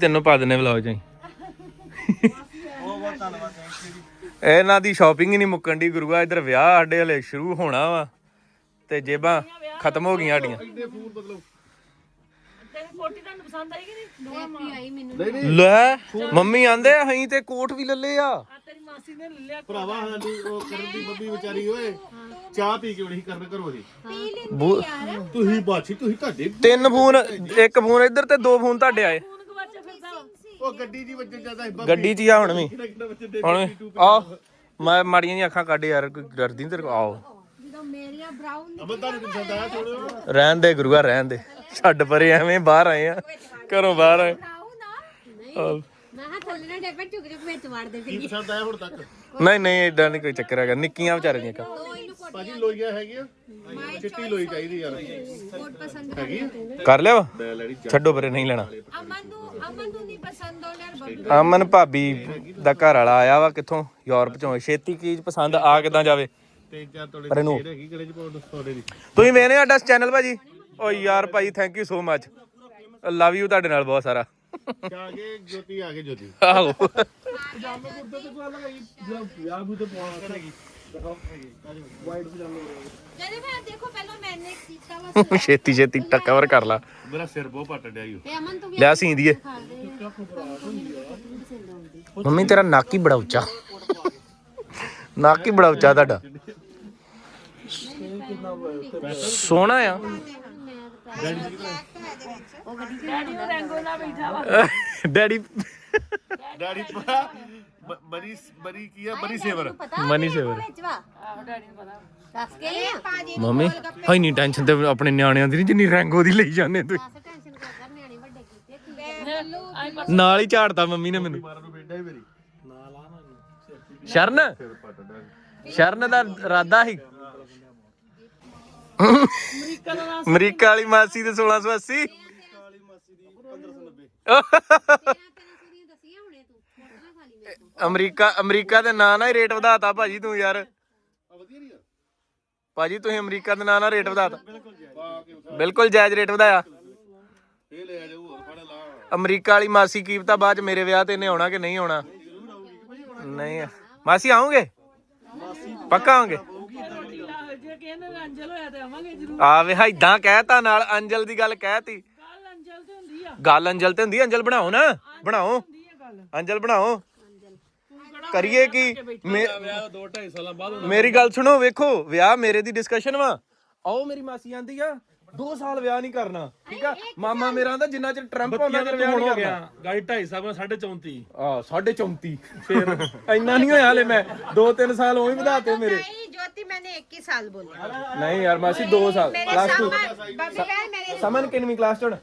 ਤੈਨੂੰ ਪਾ ਦਿੰਨੇ ਵਲੌਗ ਚ ਹੀ। ਇਹਨਾਂ ਦੀ ਸ਼ਾਪਿੰਗ ਹੀ ਨਹੀਂ ਮੁੱਕਣ ਦੀ ਗੁਰੂਆ ਇੱਧਰ ਵਿਆਹ ਸਾਡੇ ਹਲੇ ਸ਼ੁਰੂ ਹੋਣਾ ਵਾ ਤੇ ਜੇਬਾਂ ਖਤਮ ਹੋ ਗਈਆਂ ਸਾਡੀਆਂ। ਤੈਨੂੰ ਕੋਟੀ ਤੁਹਾਨੂੰ ਪਸੰਦ ਆਈ ਕਿ ਨਹੀਂ? ਦੋਵਾਂ ਮਾਂ ਆਈ ਮੈਨੂੰ ਲੈ ਮੰਮੀ ਆਂਦੇ ਅਸੀਂ ਤੇ ਕੋਟ ਵੀ ਲੱਲੇ ਆ। ਆ ਤੇਰੀ ਮਾਸੀ ਨੇ ਲੈ ਲਿਆ ਭਰਾਵਾ ਸਾਡੀ ਉਹ ਕਰਨ ਦੀ ਬੱਬੀ ਵਿਚਾਰੀ ਓਏ ਚਾਹ ਪੀ ਕੇ ਬੜੀ ਕਰਨ ਘਰੋਂ ਜੀ ਬੂ- ਤੁਸੀਂ ਬਾਛੀ ਤੁਸੀਂ ਤੁਹਾਡੇ ਤਿੰਨ ਫੋਨ ਇੱਕ ਫੋਨ ਇੱਧਰ ਤੇ ਦੋ ਫੋਨ ਤੁਹਾਡੇ ਆਏ ਫੋਨ ਗਵਾਚਾ ਫਿਰਦਾ ਵਾ। ਉਹ ਗੱਡੀ ਦੀ ਵੱਜਣ ਜਾਂਦਾ ਸੀ ਬੱਬੀ। ਗੱਡੀ 'ਚ ਹੀ ਆ ਹੁਣ ਵੀ। ਹੁਣ ਵੀ। ਆ ਮੈਂ ਮਾੜੀਆਂ ਜਿਹੀਆਂ ਅੱਖਾਂ ਕੱਢ ਯਾਰ ਕੋਈ ਡਰਦੀ ਨੀ ਤੇਰੇ ਕੋਲ ਆਓ। ਜਦੋਂ ਮੇਰੀਆਂ ਬ੍ਰਾਊਨ ਅਮਨ ਤੁਹਾਨੂੰ ਕਿੱਥੇ ਆਇਆ ਥੋੜੇ ਰਹਿਣ ਦੇ ਗੁਰੂਆ ਰਹਿਣ ਦੇ। ਛੱਡ ਪਰੇ ਐਵੇਂ ਬਾਹਰ ਆਏ ਆ। ਘਰੋਂ ਬਾਹਰ ਆਏ। ਬ੍ਰਾਊਨ ਆ ਨਹੀਂ ਮੈਂ ਹਾਂ ਥੱਲੇ ਨਾ ਡੇਪੇ ਝੁਕ ਝੁਕ ਵਿੱਚ ਵੜਦੇ ਕੀ ਪਸੰਦ ਆਇਆ ਹੁਣ ਤੱਕ? ਨਹੀਂ ਨਹੀਂ ਏਦਾਂ ਨਹੀਂ ਕੋਈ ਚੱਕਰ ਹੈਗਾ। ਨਿੱਕੀਆਂ ਵਿਚਾਰੇ ਦੀਆਂ ਦੋ ਇਹਨੂੰ ਕੋਟ ਭਾਜੀ ਲੋਈਆਂ ਹੈਗੀਆਂ? ਚਿੱਟੀ ਲੋਈ ਚਾਹੀਦੀ ਯਾਰ। ਕੋਟ ਪਸੰਦ ਹੈਗੀ? ਕਰ ਲਿਆ ਵਾ? ਮੈਂ ਲੈਣੀ ਛੱਡੋ ਪਰੇ ਨਹੀਂ ਲੈਣਾ। ਅਮਨ ਨੂੰ ਅਮਨ ਨੂੰ ਨਹੀਂ ਪਸੰਦ ਆਉਣਾ ਬੱਬੂ। ਅਮਨ ਭਾਬੀ ਦਾ ਘਰ ਵਾਲਾ ਆਇਆ ਵਾ ਕਿੱਥੋਂ? ਯੂਰਪ ਚੋਂ। ਛੇਤੀ ਚੀਜ਼ ਪਸੰਦ ਆ ਕਿਦਾਂ ਜਾਵੇ? ਤਿੰਨ ਚਾਰ ਤੋਲੇ ਪਰ ਇਹਨੂੰ- ਹੈਗੀ ਕਿਹੜੇ ਚ ਪਾਉਣ ਸੋਨੇ ਦੀ ਤੁਸੀਂ ਵੇਖਦੇ ਹੋ ਸਾਡਾ ਚੈਨਲ ਭਾਜੀ? ਓ ਯਾਰ ਭਾਈ thank you so much love you ਤੁਹਾਡੇ ਨਾਲ ਬਹੁਤ ਸਾਰਾ। ਆ ਗਏ ਜੋਤੀ ਆ ਗਏ ਜੋਤੀ। ਆਹੋ। ਪਜਾਮੇ ਕੁੜਤੇ ਤੇ ਕੋਲ ਲਗਾਈ ਜਿਹੜਾ ਵਿਆਹ ਵੀ ਤੇ ਪਾਉਣਾ ਕਰੇਗੀ ਵਾਈਟ ਪਜਾਮੇ। ਜਦੋਂ ਮੈਂ ਦੇਖੋ ਪਹਿਲਾਂ ਮੈਨੇ ਕੀਤਾ ਵਾ ਛੇਤੀ ਛੇਤੀ ਕਵਰ ਕਰ ਲਾ। ਮੇਰਾ ਸਿਰ ਬਹੁਤ ਪੱਟ ਡਿਆ ਈ। ਤੇ ਅਮਨ ਤੂੰ ਵੀ ਲਿਆ ਸੀ ਦੀਏ ਖਾ ਦੇ। ਮੰਮੀ ਤੇਰਾ ਨੱਕ ਹੀ ਬੜਾ ਉੱਚਾ। ਨੱਕ ਹੀ ਬੜਾ ਉੱਚਾ ਤੁਹਾਡਾ। ਸੋਹਣਾ ਆ। ਡੈਡੀ ਉਹ ਰੈਂਗੋ ਨਾਲ ਬੈਠਾ ਵਾ। ਡੈਡੀ ਡੈਡੀ ਪਾ ਕੀ ਆ? ਬੜੀ ਸੇਵਰ। ਮਨੀ ਸੇਵਰ। ਵਿੱਚ ਵਾ। ਆਹੋ ਡੈਡੀ ਨੂੰ ਪਤਾ। ਦੱਸ ਕੇ ਪਾਜੀ ਮੰਮੀ ਹਾਈ ਨਹੀਂ ਟੈਨਸ਼ਨ ਤੇ ਆਪਣੇ ਨਿਆਣਿਆਂ ਦੀ ਨੀ ਜਿੰਨੀ ਰੈਂਗੋ ਦੀ ਲਈ ਜਾਂਦੇ ਤੁਸੀਂ। ਦੱਸ ਟੈਨਸ਼ਨ ਕਰ ਕਰ ਨਿਆਣੇ ਵੱਡੇ ਕੀਤੇ ਆਈ ਪਰ ਨਾਲ ਹੀ ਝਾੜਤਾ ਮੰਮੀ ਨੇ ਮੈਨੂੰ। ਮਾਰਨ ਨੂੰ ਬੈਠਾ ਹੀ ਮੇਰੀ। ਸ਼ਰਨ? ਸ਼ਰਨ ਦਾ ਇਰਾਦਾ ਸੀ। ਅਮਰੀਕਾ ਵਾਲੀ ਮਾਸੀ ਦੇ 1680 ਤੇਰੀਆਂ ਦੱਸੀਆਂ ਹੁਣੇ ਤੂੰ ਫੋਟੋਆਂ ਖਾਲੀ ਮੇਰੇ ਤੋਂ ਅਮਰੀਕਾ ਅਮਰੀਕਾ ਦੇ ਨਾਂ ਨਾਲ ਹੀ ਰੇਟ ਵਧਾਤਾ ਭਾਜੀ ਤੂੰ ਯਾਰ। ਆ ਵਧੀਆ ਨਹੀਂ ਆ। ਭਾਜੀ ਤੁਸੀਂ ਅਮਰੀਕਾ ਦੇ ਨਾਂ ਨਾਲ ਰੇਟ ਵਧਾਤਾ ਬਿਲਕੁਲ ਜਾਇਜ਼ ਰੇਟ ਵਧਾਇਆ। ਇਹ ਲੈ ਜਾਓ ਹੋਰ ਫੜ ਲਾ। ਅਮਰੀਕਾ ਵਾਲੀ ਮਾਸੀ ਕੀ ਪਤਾ ਬਾਅਦ ਚ ਮੇਰੇ ਵਿਆਹ ਤੇ ਇਹਨੇ ਆਉਣਾ ਕਿ ਨਹੀਂ ਆਉਣਾ। ਨਹੀਂ ਮਾਸੀ ਆਉਂਗੇ? ਪੱਕਾ ਆਉਂਗੇ? ਜੇ ਕਹਿੰਦੇ ਅੰਜਲ ਹੋਇਆ ਤੇ ਆਵਾਂਗੇ ਜ਼ਰੂਰ। ਆਵੇ ਇਦਾਂ ਕਹਿਤਾ ਨਾਲ ਅੰਜਲ ਦੀ ਗੱਲ ਕਹਿਤੀ। ਕੱਲ ਅੰਜਲ ਤੇ ਹੁੰਦੀ ਆ ਗੱਲ ਅੰਜਲ ਤੇ ਹੁੰਦੀ ਅੰਜਲ ਬਣਾਓ ਨਾ ਬਣਾਓ ਹੁੰਦੀ ਆ ਗੱਲ ਅੰਜਲ ਬਣਾਓ ਕਰੀਏ ਕੀ ਮੇ- ਵਿਆਹ 2 2.5 ਸਾਲਾਂ ਬਾਅਦ ਮੇਰੀ ਗੱਲ ਸੁਣੋ ਵੇਖੋ ਵਿਆਹ ਮੇਰੇ ਦੀ ਡਿਸਕਸ਼ਨ ਵਾ ਆਓ ਮੇਰੀ ਮਾਸੀ ਆਂਦੀ ਆ 2 ਸਾਲ ਵਿਆਹ ਨਹੀਂ ਕਰਨਾ ਠੀਕ ਆ ਮਾਮਾ ਮੇਰਾ ਆਂਦਾ ਜਿੰਨਾ ਚਿਰ ਟਰੰਪ ਆਉਂਦਾ ਚਿਰ ਵਿਆਹ ਨਹੀਂ ਕਰਨਾ ਗਾੜੀ 2.5 ਸਾਲਾਂ 34.5 ਆ 34 ਫਿਰ ਇੰਨਾ ਨਹੀਂ ਹੋਇਆ ਹਲੇ ਮੈਂ 2-3 ਸਾਲ ਉਵੇਂ ਵਧਾਤੇ ਮੇਰੇ नहीं ज्योति मैंने एक ही साल बोला ਨਹੀਂ ਯਾਰ ਮਾਸੀ 2 ਸਾਲ मेरे ਕਲਾਸ 2 सामान बबी बहन मेरे ਸਮਨ ਕਿੰਨਵੀਂ ਕਲਾਸ ਚ ਹੁਣ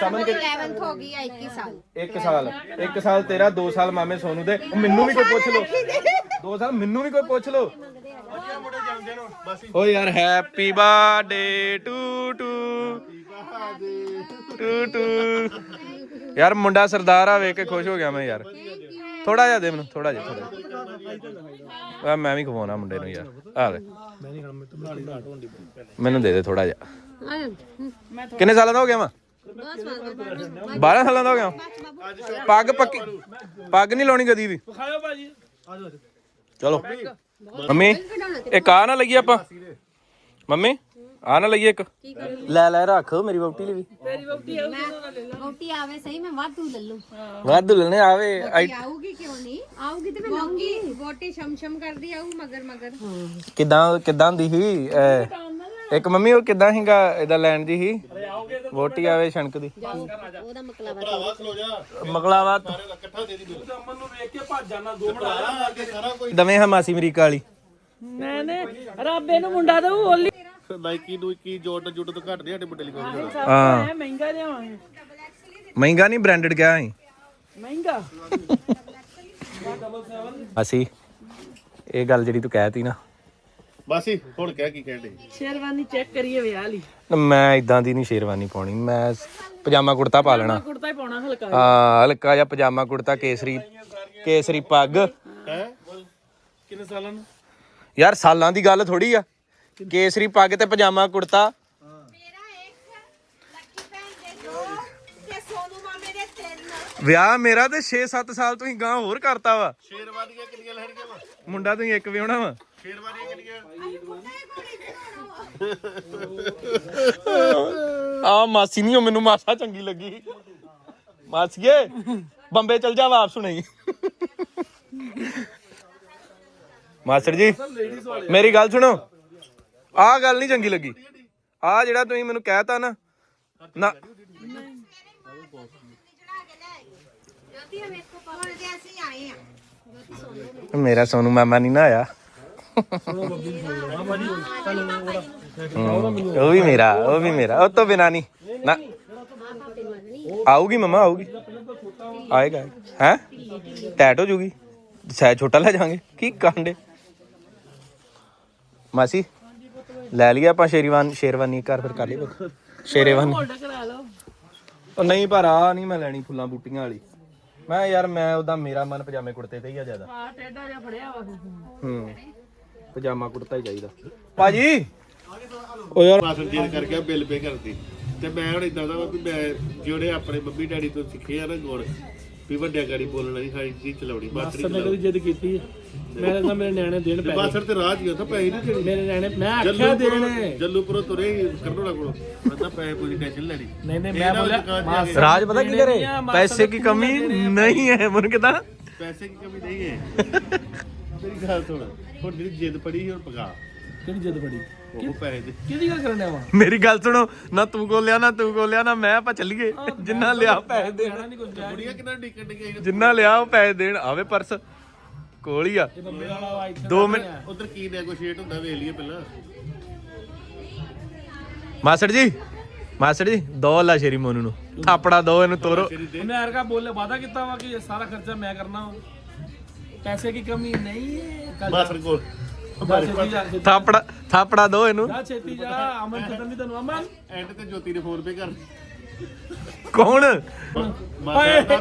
ਸਮਝ ਕੇ 11th ਹੋ ਗਈ ਹੈ 21 ਸਾਲ। 1 ਸਾਲ 1 ਸਾਲ ਤੇਰਾ 2 ਸਾਲ ਮਾਮੇ ਸੋਨੂ ਦੇ। ਮੈਨੂੰ ਵੀ ਕੋਈ ਪੁੱਛ ਲਓ। 2 ਸਾਲ ਮੈਨੂੰ ਵੀ ਕੋਈ ਪੁੱਛ ਲਓ। ਓ ਯਾਰ happy birthday to to to to ਯਾਰ ਮੁੰਡਾ ਸਰਦਾਰ ਆ ਵੇਖ ਕੇ ਖੁਸ਼ ਹੋ ਗਿਆ ਮੈਂ ਯਾਰ। ਥੋੜਾ ਜਿਹਾ ਦੇ ਮੈਨੂੰ ਥੋੜਾ ਜਿਹਾ ਥੋੜਾ ਆ ਮੈਂ ਵੀ ਖਵਾਉਣਾ ਮੁੰਡੇ ਨੂੰ ਯਾਰ। ਆ ਲੈ ਮੈਨੂੰ ਦੇ ਦੇ ਥੋੜਾ ਜਿਹਾ। ਕਿੰਨੇ ਸਾਲਾਂ ਦਾ ਹੋ ਗਿਆ ਮੈਂ 12 ਸਾਲਾਂ ਦਾ ਹੋ ਗਿਆ। ਪੱਗ ਪੱਕੀ ਪੱਗ ਨਹੀਂ ਲਾਉਣੀ ਕਦੀ ਵੀ। ਭਾਜੀ। ਚਲੋ। ਮੰਮੀ ਇੱਕ ਆ ਨਾ ਲਈਏ ਆਪਾਂ। ਮੰਮੀ ਆ ਨਾ ਲਈਏ ਇੱਕ। ਲੈ ਲੈ ਰੱਖ ਮੇਰੀ ਵਹੁਟੀ ਲਈ ਵੀ। ਤੇਰੀ ਵਹੁਟੀ ਆਉ ਲੈ ਲਾ। ਰੋਟੀ ਆਵੇ ਸਹੀ ਮੈਂ ਵਾਧੂ ਲੈ ਲੂੰ ਵਾਧੂ ਲੈਣੇ ਆਵੇ। ਆਈ- ਆਊਗੀ ਕਿਉਂ ਨਹੀਂ? ਆਊਗੀ ਤੇ ਮੈਂ ਲਊਂਗੀ। ਵੋਟੀ ਸ਼ਮ ਸ਼ਮ ਕਰਦੀ ਆਊ ਮਗਰ ਮਗਰ। ਕਿਦਾਂ ਕਿਦਾਂ ਦੀ ਸੀ? ਇੱਕ ਮੰਮੀ ਉਹ ਕਿਦਾਂ ਸੀਗਾ? ਇਹਦਾ ਲੈਣ ਦੀ ਸੀ? ਵੋਟੀ ਆਵੇ ਛਣਕ ਦੀ। ਉਹਦਾ ਮਕਲਾਵਾ ਭਰਾਵਾ ਖਲੋ ਜਾ। ਮਗਲਾਵਾ ਸਾਰੇ ਦਾ ਇਕੱਠਾ ਦੇ ਦੀ ਬਿੱਲ ਅਮਨ ਨੂੰ ਵੇਖ ਕੇ ਭੱਜ ਜਾਣਾ 2 ਮਿੰਟ। ਅੱਗੇ ਸਾਰਾ ਕੋਈ ਦਵੇਂ ਹਾਂ ਮਾਸੀ ਅਮਰੀਕਾ ਵਾਲੀ। ਮੈਂ ਨੇ ਰੱਬੇ ਨੂੰ ਮੁੰਡਾ ਦਊ ਓਲੀ ਨਾਈਕੀ ਨੂੰ ਕੀ ਜੋਟ ਜੁਟ ਤੋਂ ਘੱਟ ਨਹੀਂ ਸਾਡੇ ਮੁੰਡੇ ਲਈ ਕੋਈ ਹਾਂ। ਐ ਮਹਿੰਗਾ ਲਿਆਵਾਂਗੇ ਮਹਿੰਗਾ ਨਹੀਂ ਬ੍ਰਾਂਡਡ ਕਿਹਾ ਸੀ? ਮਹਿੰਗਾ। ਅਸੀਂ ਇਹ ਗੱਲ ਜਿਹੜੀ ਤੂੰ ਕਹਿਤੀ ਨਾ ਬਸ ਹੀ ਹੁਣ ਕਹਿ ਕੀ ਕਹਿੰਦੇ ਸ਼ੇਰਵਾਨੀ ਚੈੱਕ ਕਰੀਏ ਵਿਆਹ ਲਈ। ਮੈਂ ਇਦਾਂ ਦੀ ਨਹੀਂ ਸ਼ੇਰਵਾਨੀ ਪਾਉਣੀ। ਮੈਂ ਪਜਾਮਾ ਕੁੜਤਾ ਪਾ ਲੈਣਾ। ਕੁੜਤਾ ਹੀ ਪਾਉਣਾ ਹਲਕਾ ਹਾਂ ਹਲਕਾ ਜਿਹਾ ਪਜਾਮਾ ਕੁੜਤਾ ਕੇਸਰੀ ਕੇਸਰੀ ਪੱਗ। ਹੈ? ਕਿੰਨੇ ਸਾਲਾਂ ਨੂੰ? ਯਾਰ ਸਾਲਾਂ ਦੀ ਗੱਲ ਥੋੜੀ ਆ। ਕੇਸਰੀ ਪੱਗ ਤੇ ਪਜਾਮਾ ਕੁੜਤਾ। ਵਿਆਹ ਮੇਰਾ ਤੇ 6-7 ਸਾਲ ਤੁਸੀਂ ਹੀ ਗਾਂ ਹੋਰ ਕਰਤਾ ਵਾ। ਸ਼ੇਰਵਾਨੀਆਂ ਕਿੰਨੀਆਂ ਲੈਣਗੇ ਵਾ? ਮੁੰਡਾ ਤੁਸੀਂ ਇੱਕ ਵਿਆਹਣਾ ਵਾ। ਕਿੰਨੀਆਂ ਆ ਮਾਸੀ ਨਹੀਂ ਉਹ ਮੈਨੂੰ ਮਾਸਾ ਚੰਗੀ ਲੱਗੀ। ਮਾਸੀਏ ਬੰਬੇ ਚਲ ਜਾ ਵਾਪਸ ਨਹੀਂ ਮਾਸਟਰ ਜੀ ਮੇਰੀ ਗੱਲ ਸੁਣੋ। ਆਹ ਗੱਲ ਨਹੀਂ ਚੰਗੀ ਲੱਗੀ। ਆ ਜਿਹੜਾ ਤੁਸੀਂ ਮੈਨੂੰ ਕਹਿਤਾ ਨਾ ਨਾ। ਆ ਮੇਰਾ ਸੋਨੂ ਮਾਮਾ ਨਹੀਂ ਨਾ ਆਇਆ। ਹੂੰ, ਉਹ ਵੀ ਮੇਰਾ ਉਹ ਵੀ ਮੇਰਾ। ਉਹ ਤੋਂ ਬਿਨਾ ਨਹੀਂ। ਨਾ। ਆਊਗੀ ਮਮਾ ਆਊਗੀ। ਆਏਗਾ ਹੈ? ਟੈਟ ਹੋ ਜੂਗੀ। ਸਾਇ ਛੋਟਾ ਲੈ ਜਾਾਂਗੇ ਕੀ ਕਾਂਡੇ? ਮਾਸੀ ਲੈ ਲਿਆ ਆਪਾਂ ਸ਼ੇਰਵਾਨ ਸ਼ੇਰਵਾਨੀ ਘਰ ਫਿਰ ਕਰ ਲਈ ਬੁੱਕ ਸ਼ੇਰਵਾਨੀ। ਉਹ ਨਹੀਂ ਪਰ ਆ ਨਹੀਂ ਮੈਂ ਲੈਣੀ ਫੁੱਲਾਂ ਬੂਟੀਆਂ ਵਾਲੀ। ਮੈਂ ਯਾਰ ਮੈਂ ਉਹਦਾ ਮੇਰਾ ਮਨ ਪਜਾਮੇ ਕੁੜਤੇ ਤੇ ਹੀ ਆ ਜ਼ਿਆਦਾ। ਆ ਟੇਡਾ ਜਿਹਾ ਫੜਿਆ ਵਾ। ਹੂੰ। ਪਜਾਮਾ ਕੁੜਤਾ ਹੀ ਚਾਹੀਦਾ। ਭਾਜੀ। ਉਹ ਯਾਰ। ਮਾਸਟਰ ਜੀ ਕਰ ਗਿਆ ਬਿੱਲ ਪੇ ਕਰਦੀ ਤੇ ਮੈਂ ਹੁਣ ਇਦਾਂ ਦਾ ਵਾ ਵੀ ਮੈਂ ਜਿਹੜੇ ਆਪਣੇ ਮੰਮੀ ਡੈਡੀ ਤੋਂ ਸਿੱਖੇ ਆ ਨਾ ਗੁਣ ਵੀ ਵੱਡਿਆ ਗਾੜੀ ਬੋਲਣਾ ਨਹੀਂ ਸਾਰੀ ਚੀਜ਼ ਚਲਾਉਣੀ ਮਾਸਟਰ ਮੈਂ ਕਦੀ ਜਿੱਦ ਕੀਤੀ ਹੈ। ਮੈਂ ਤਾਂ ਮੇਰੇ ਨਿਆਣੇ ਦੇਣ ਪੈਸੇ। ਮਾਸਟਰ ਤੇ ਰਾਹ ਜੀ ਉੱਥੇ ਪੈਸੇ ਨਹੀਂ ਦੇਣੇ। ਮੇਰੇ ਨਿਆਣੇ ਮੈਂ ਆਖਿਆ ਦੇਣੇ। ਜੱਲੂਪੁਰੋਂ ਤੁਰੇ ਕਰਨੋੜਾ ਕੋਲ। ਕਹਿੰਦਾ ਪੈਸੇ ਕੋਈ ਟੈਨਸ਼ਨ ਲੈਣੀ। ਨਹੀਂ ਨਹੀਂ ਮੈਂ ਬੋਲਿਆ ਕੇ, ਰਾਜ ਪਤਾ ਕੀ ਕਰੇ? ਪੈਸੇ ਕੀ ਕਮੀ ਨਹੀਂ ਹੈ ਮਨ ਕਿਦਾਂ ਪੈਸੇ ਦੀ ਕਮੀ ਨਹੀਂ ਹੈ। ਮੇਰੀ ਗੱਲ ਸੁਣ। ਹੁਣ ਜਿਹੜੀ ਜਿੱਦ ਪੜੀ ਹੁਣ ਪਕਾ। ਕਿਹੜੀ ਜਿੱਦ ਫੜੀ ਉਹ ਪੈਸੇ ਦੇ। ਕਿਹਦੀ ਗੱਲ ਕਰਨ ਵਾ? ਮੇਰੀ ਗੱਲ ਸੁਣੋ ਨਾ ਤੂੰ ਗੋਲਿਆ ਨਾ ਤੂੰ ਗੋਲਿਆ ਨਾ ਮੈਂ ਆਪਾਂ ਚੱਲੀਏ। ਜਿੰਨਾ ਲਿਆ ਪੈਸੇ ਦੇਣ। ਨਹੀਂ ਕੁਝ ਬੁੜੀਆਂ ਕਿੰਨਾ ਡੀਕਣ ਡੀਆਂ ਜਿੰਨਾ ਲਿਆ ਉਹ ਪੈਸੇ ਦੇਣ ਆਵੇ ਪਰਸ। ਕੋਲ ਹੀ ਆ। ਬੰਬੇ ਵਾਲਾ ਵਾ ਇੱਥੇ 2 ਮਿੰਟ। ਉਧਰ ਕੀ ਨੈਗੋਸ਼ੀਏਟ ਹੁੰਦਾ ਵੇਖ ਲਈਏ ਪਹਿਲਾਂ। ਮਾਸੜ ਜੀ ਮਾਸੜ ਜੀ ਦੋ ਲਾ ਸ਼ੇਰੀ ਮੋਨੂ ਨੂੰ। ਥਾਪੜਾ ਦੋ ਇਹਨੂੰ ਤੋਰੋ। ਉਹਨੇ ਅਰਗਾ ਬੋਲੇ ਵਾਦਾ ਕੀਤਾ ਵਾ ਕਿ ਇਹ ਸਾਰਾ ਖਰਚਾ ਮੈਂ ਕਰਨਾ ਵਾ। ਪੈਸੇ ਕੀ ਕਮੀ ਨਹੀਂ ਹੈ ਕੱਲ ਮਾਸਟਰ ਕੋਲ। ਜਾ ਛੇਤੀ ਜਾ ਛੇਤੀ। ਥਾਪੜਾ ਥਾਪੜਾ ਦੋ ਇਹਨੂੰ। ਜਾ ਛੇਤੀ ਜਾ ਅਮਨ ਕਿਦਾਂ ਨਹੀਂ ਤੈਨੂੰ ਅਮਨ। ਐਂਡ ਤੇ ਜੋਤੀ ਨੇ ਫੋਨ ਪੇ ਕਰ ਕੌਣ?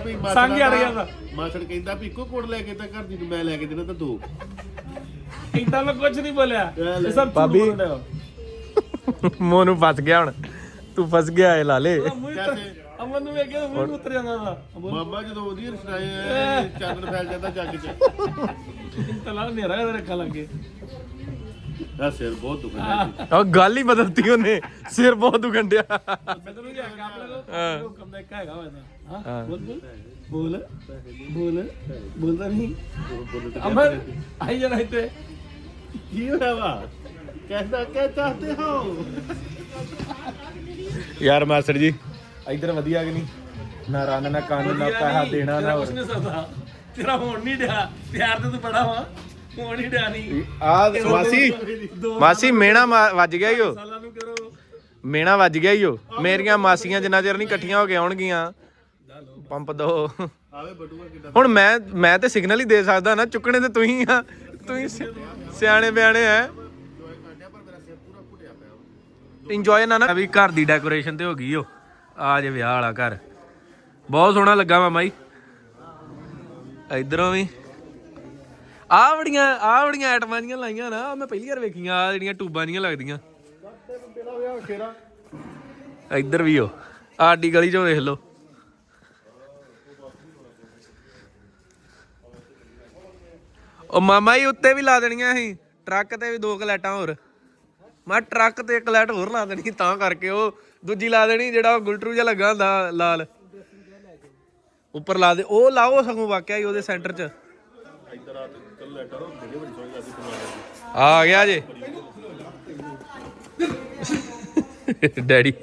ਵੀ ਸੰਗ ਹੀ ਅੜ ਗਿਆ। ਮਾਸਟਰ ਕਹਿੰਦਾ ਵੀ ਇੱਕੋ ਕੋਡ ਲੈ ਕੇ ਤਾਂ ਘਰ ਦੀ ਨੂੰ ਮੈਂ ਲੈ ਕੇ ਦੇਣਾ ਤਾਂ ਦੋ। ਇਦਾਂ ਮੈਂ ਕੁਝ ਨਹੀਂ ਬੋਲਿਆ। ਇਹ ਸਭ ਭਾਬੀ। ਝੂਠ ਬੋਲ ਰਹੇ ਹੋ। ਮੋਨੂ ਫਸ ਗਿਆ ਹੁਣ। ਤੂੰ ਫਸ ਗਿਆ ਏ ਲਾਲੇ ਅਮਨ ਨੂੰ ਵੇਖ ਕੇ ਮੂੰਹ ਨੂੰ ਉਤਰ ਜਾਂਦਾ ਅਮਨ ਮਾਮਾ ਜਦੋਂ ਉਹਦੀ ਰਸਨਾਏ ਚਾਨਣ ਫੈਲ ਜਾਂਦਾ ਜੱਗ 'ਚ। ਤਲਾ ਨੇਰਾ ਇਹਦੇ ਰੱਖਣ ਲੱਗੇ। ਦਾ ਸਿਰ ਬਹੁਤ ਦੁਖਦਾ ਉਹ ਗੱਲ ਹੀ ਬਦਲਤੀ ਉਹਨੇ। ਸਿਰ ਬਹੁਤ ਦੁਖਣ ਡਿਆ। ਮੈਂ ਤੈਨੂੰ ਕਿਹਾ ਕੰਮ ਲਗੋ ਹੁਕਮ ਦਾ ਇੱਕ ਹੈਗਾ ਵਾ ਇਹਦਾ। ਹਾਂ ਬੋਲ ਬੋਲ। ਬੋਲ ਬੋਲ ਬੋਲਦਾ ਨਹੀਂ। ਅਮਨ ਆਈ ਜਰਾ ਇੱਥੇ। ਕੀ ਹੋਇਆ ਵਾ? ਕਹਿੰਦਾ ਕਿ ਚਾਹਤੇ ਹੋ? ਯਾਰ ਮਾਸਟਰ ਜੀ ਇੱਧਰ ਵਧੀਆ ਕਿ ਨਹੀਂ? ਨਾ ਰੰਨ ਨਾ ਕੰਨ ਨਾ ਪੈਸਾ ਦੇਣਾ ਨਾ ਕੁਛ ਨਹੀਂ ਸਕਦਾ ਤੇਰਾ ਹੋਣ ਨਹੀਂ ਡਿਆ। ਪਿਆਰ ਤੇ ਤੂੰ ਬੜਾ ਵਾ। ਹੋਣ ਨਹੀਂ ਡਿਆ ਨਹੀਂ ਆ ਮਾਸੀ ਮਾਸੀ ਮੇਣਾ ਮਾ- ਵੱਜ ਗਿਆ ਈ ਓ। ਸਾਲਾਂ ਨੂੰ ਕਰੋ। ਮੇਣਾ ਵੱਜ ਗਿਆ ਈ ਓ। ਮੇਰੀਆਂ ਮਾਸੀਆਂ ਜਿੰਨਾ ਚਿਰ ਨਹੀਂ ਇਕੱਠੀਆਂ ਹੋ ਕੇ ਆਉਣਗੀਆਂ ਪੰਪ ਦੋ। ਆਵੇ ਬਟੂਆ ਕਿੱਦਾਂ ਹੁਣ ਮੈਂ ਮੈਂ ਤੇ ਸਿਗਨਲ ਹੀ ਦੇ ਸਕਦਾ ਨਾ ਚੁੱਕਣੇ ਤੇ ਤੁਸੀਂ ਆ। ਤੁਸੀਂ ਸਿ- ਸਿਆਣੇ ਬਿਆਣੇ ਐ। ਇੰਜੋਏ ਨਾ ਨਾ। ਵੀ ਘਰ ਦੀ ਡੈਕੋਰੇਸ਼ਨ ਤੇ ਹੋ ਗਈ ਓ। ਆ ਜੇ ਵਿਆਹ ਵਾਲਾ ਘਰ। ਬਹੁਤ ਸੋਹਣਾ ਲੱਗਾ ਮਾਮਾ ਜੀ ਇਧਰੋਂ ਵੀ। ਆਹ ਬੜੀਆਂ ਆਹ ਬੜੀਆਂ ਆਈਟਮਾਂ ਦੀਆਂ ਲਾਈਆਂ ਨਾ, ਆਹ ਮੈਂ ਪਹਿਲੀ ਵਾਰ ਵੇਖੀਆਂ ਆ ਜਿਹੜੀਆਂ ਟੂਬਾਂ ਦੀਆਂ ਲੱਗਦੀਆਂ। ਇੱਧਰ ਵੀ ਓ ਆਡੀ ਗਲੀ ਚੋਂ ਵੇਖ ਲਓ। ਉਹ ਮਾਮਾ ਜੀ ਉੱਤੇ ਵੀ ਲਾ ਦੇਣੀਆਂ ਸੀ, ਟਰੱਕ ਤੇ ਵੀ ਦੋ ਕੁ ਹੋਰ। ਮੈਂ ਟਰੱਕ ਤੇ ਇੱਕ ਲਾਈਟ ਹੋਰ ਲਾ ਦੇਣੀ ਤਾਂ ਕਰਕੇ ਉਹ ਦੂਜੀ ਲਾ ਦੇਣੀ, ਜਿਹੜਾ ਉਹ ਗੁਲਟਰੂ ਜਿਹਾ ਲੱਗਾ ਹੁੰਦਾ ਲਾਲ। ਉੱਪਰ ਲਾ ਦੇ, ਉਹ ਲਾਓ ਸਗੋਂ ਵਾਕਿਆ ਹੀ ਉਹਦੇ ਸੈਂਟਰ 'ਚ। ਆ ਗਿਆ ਜੇ। ਡੈਡੀ।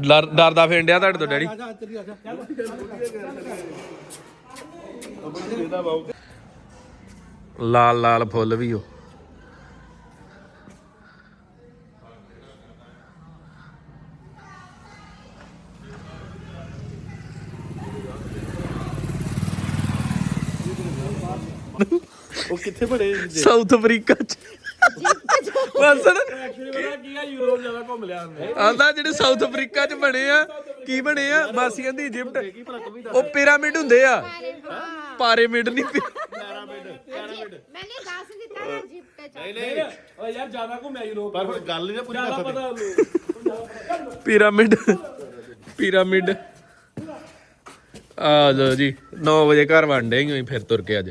ਡਰ, ਡਰਦਾ ਫੇਂਡਿਆ ਤੁਹਾਡੇ ਤੋਂ, ਡੈਡੀ। ਲਾਲ ਲਾਲ ਫੁੱਲ ਵੀ ਉਹ। ਉਹ ਕਿੱਥੇ ਬੜੇ ਸਾਊਥ ਅਫਰੀਕਾ ਚ। ਬਸਣ ਐਕਚੁਅਲੀ ਪਤਾ ਕੀ ਆ ਯੂਰਪ ਜ਼ਿਆਦਾ ਘੁੰਮ ਲਿਆ ਉਹਨੇ ਆਂਦਾ ਜਿਹੜੇ ਸਾਊਥ ਅਫਰੀਕਾ ਚ ਬਣੇ ਆ ਕੀ ਬਣੇ ਆ? ਮਾਸੀਆਂ ਦੀ ਇਜਿਪਟ ਉਹ ਪਿਰਾਮਿਡ ਹੁੰਦੇ ਆ। ਪਾਰੇਮਿਡ। ਨਹੀਂ ਪੈਰਾਮਿਡ ਮੈਨੇ ਦੱਸ ਦਿੱਤਾ ਨਾ ਜਿਪਟ ਚ ਨਹੀਂ ਨਹੀਂ ਓ ਯਾਰ ਜ਼ਿਆਦਾ ਘੁੰਮਿਆ ਯੂਰੋਪ ਪਰ ਹੁਣ ਗੱਲ ਨਹੀਂ ਨਾ ਪੂਰੀ ਜ਼ਿਆਦਾ ਕਰ ਪਤਾ ਪਿਰਾਮਿਡ ਪਿਰਾਮਿਡ ਆ ਲੋ ਜੀ 9 ਵਜੇ ਘਰ ਵੰਡੇ ਹੀ ਫਿਰ ਤੁਰ ਕੇ ਅੱਜ